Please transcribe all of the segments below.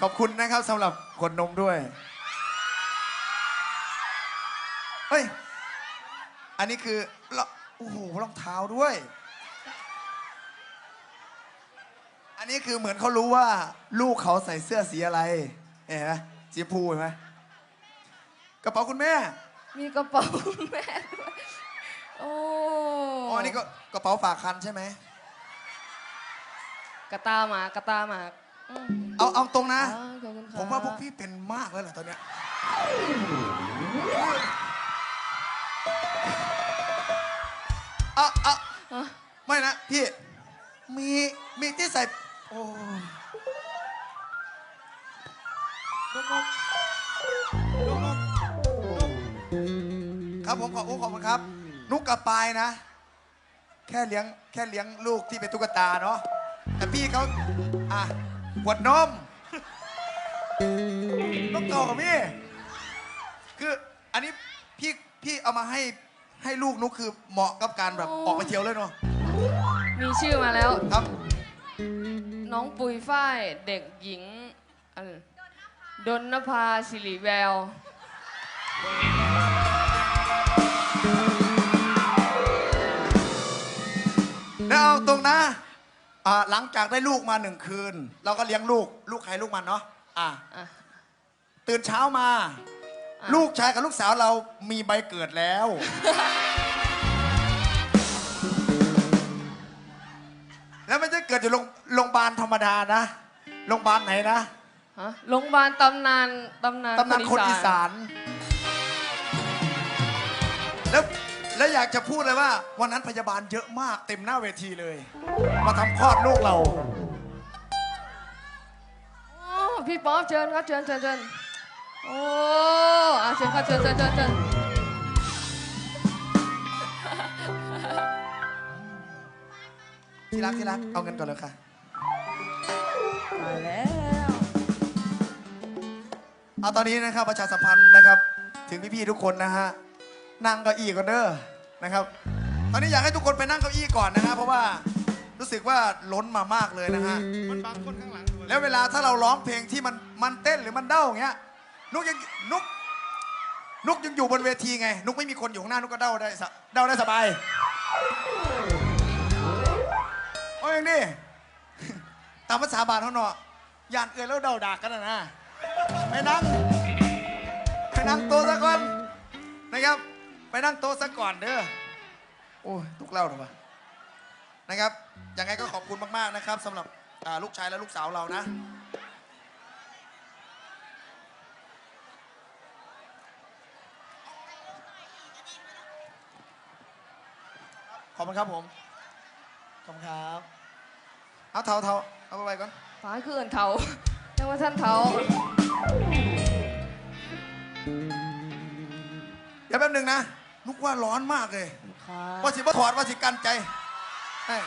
ขอบคุณนะครับสำหรับขวดนมด้วย เฮ้ย อันนี้คือรโอ้โหรองเท้าด้วย อันนี้คือเหมือนเขารู้ว่า ลูกเขาใส่เสื้อสีอะไร เห็นไหมสีชมพูเห็นไหมกระเป๋าคุณแม่ มีกระเป๋าแม่ด้วยโอ้อ๋ออันนี้ก็กระเป๋าฝากคันใช่ไหม กระตาหมากระตาหมากอืม เอาเอาตรงนะอ่าขอบคุณครับ ผมว่าพวกพี่เป็นมากแล้วแหละตอนเนี้ยเอาเอาอะไม่นะพี่ มีมีที่ใส่โอ้นุกนุกนุกนุกนุกครับผมขอบคุณขอบคุณครับ นุกกับปายนะ แค่เลี้ยงแค่เลี้ยงลูกที่เป็นตุ๊กตาเนาะแต่พี่เขาอะ ขวดนมต้องโตกับพี่ คืออันนี้พี่พี่เอามาให้ให้ลูกนุกคือเหมาะกับการแบบออกไปเที่ยวเลยเนาะมีชื่อมาแล้ว ครับ น้องปุยฝ้ายเด็กหญิงอะไรดนนภาสิริแวว แล้วเอาตรงนะ อ่าหลังจากได้ลูกมาหนึ่งคืน เราก็เลี้ยงลูก ลูกใครลูกมันเนาะอะอะ ตื่นเช้ามา อะ ลูกชายกับลูกสาวเรามีใบเกิดแล้ว แล้วไม่ใช่เกิดอยู่โรงโรงพยาบาลธรรมดานะโรงพยาบาลไหนนะฮะโรงพยาบาลตำนานตำนานตำนานคนอีสานแล้วแล้ว อยากจะพูดเลยว่า วันนั้นพยาบาลเยอะมากเต็มหน้าเวทีเลย มาทำคลอดลูกเรา โอ้พี่ป๊อปเชิญครับเชิญเชิญเชิญโอ้อะเชิญครับเชิญเชิญเชิญเชิญที่รักที่รักเอาเงินก่อนเลยค่ะมาแล้ว เอาตอนนี้นะครับประชาสัมพันธ์นะครับ ถึงพี่ๆทุกคนนะฮะนั่งเก้าอี้ก่อนเด้อ นะครับ ตอนนี้อยากให้ทุกคนไปนั่งเก้าอี้ก่อนนะฮะเพราะว่ารู้สึกว่าล้นมามากเลยนะฮะ มันบางคนข้างหลังด้วยแล้วเวลาถ้าเราร้องเพลงที่มันมันเต้นหรือมันเด้าอย่างเงี้ย นุกยังนุกนุกยังอยู่บนเวทีไง นุกไม่มีคนอยู่ข้างหน้านุกก็เด้าได้สะเด้าได้สบายโอ้ยอยางนี้ ตามภาษาบาลเขาเนาะยานเอือยแล้วเดาดากกันนะนะไปนั่งไปนั่งต๊ะซะก่อนนะครับ ไปนั่งโต๊ะซะก่อนเด้อ โอ้ยทุกเล่าหรอวะนะครับ ยังไงก็ขอบคุณมากๆนะครับสำหรับอ่าลูกชายและลูกสาวเรานะ ขอบคุณครับผม ขอบคุณครับ เอาเทาเทาเอาไปไว้ก่อน ฟ้าคือเอินเทายังว่าท่านเทาเดี๋ยวแป๊บหนึงนะ นุกว่าร้อนมากเลยว่าสิบ่ถอดว่าสิกันใจเอ้ย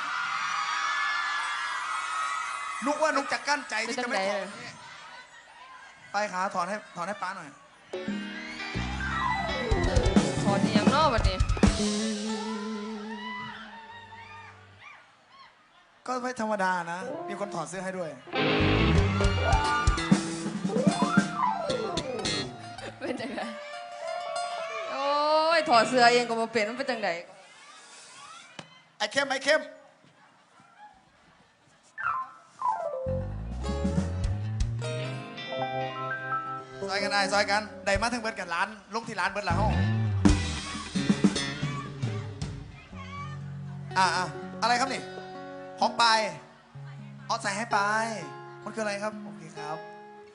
นุกว่านุกจะกั้นใจที่จะไม่ถอดนี่ไปขาถอนให้ถอนให้ป้าหน่อย ถอดอหย่างนอกบัดนี้ ก็ไม่ธรรมดานะ มีคนถอดเสื้อให้ด้วย ถอดเสื้อเองก็มาเป็นมันเป็นจังไดไอ้เข้มไอ้เข้มซอยกันได้ซอยกันได้มาทั้งเบิดกันร้านลงที่ร้านเบิดละห้องอ่าอ่าอะไรครับนี่ของไปเอาใส่ให้ไปมันคืออะไรครับ โอเคครับ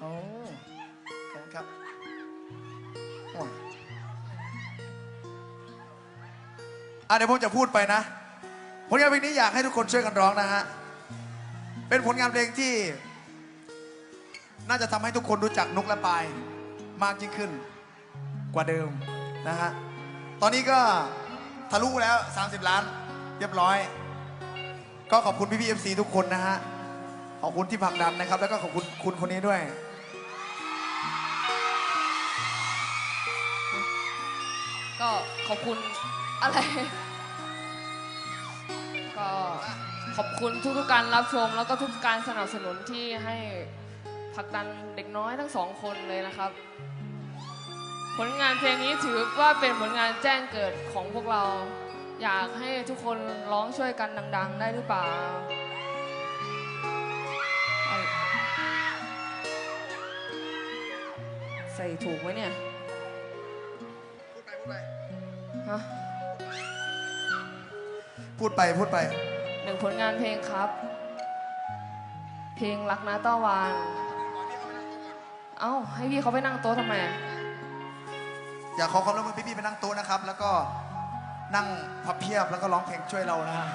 โอ้ขอบคุณครับ อะเดี๋ยวผมจะพูดไปนะ ผลงานเพลงนี้อยากให้ทุกคนช่วยกันร้องนะฮะ เป็นผลงานเพลงที่ น่าจะทำให้ทุกคนรู้จักนุกและปาย มากยิ่งขึ้น กว่าเดิมนะฮะ ตอนนี้ก็ทะลุแล้ว 30 ล้าน เรียบร้อย ก็ขอบคุณพี่พีเอฟซีทุกคนนะฮะ ขอบคุณที่ผลักดันนะครับ แล้วก็ขอบคุณคุณคนนี้ด้วยก็ขอบคุณ อะไร ก็ขอบคุณทุกๆการรับชม แล้วก็ทุกการสนับสนุนที่ให้ผลักดันเด็กน้อยทั้งสองคนเลยนะครับ ผลงานเพลงนี้ถือว่าเป็นผลงานแจ้งเกิดของพวกเรา อยากให้ทุกคนร้องช่วยกันดัง ๆ ได้หรือเปล่าเอาใส่ถูกไหมเนี่ย พูดไปพูดไปฮะ พูดไปพูดไป หนึ่งผลงานเพลงครับ เพลงรักนาต้าวาน เอ้า ให้พี่เขาไปนั่งโต๊ะทำไมอะอยากขอความร่วมมือพี่ๆไปนั่งโต๊ะนะครับ แล้วก็นั่งพับเพียบแล้วก็ร้องเพลงช่วยเรานะฮะ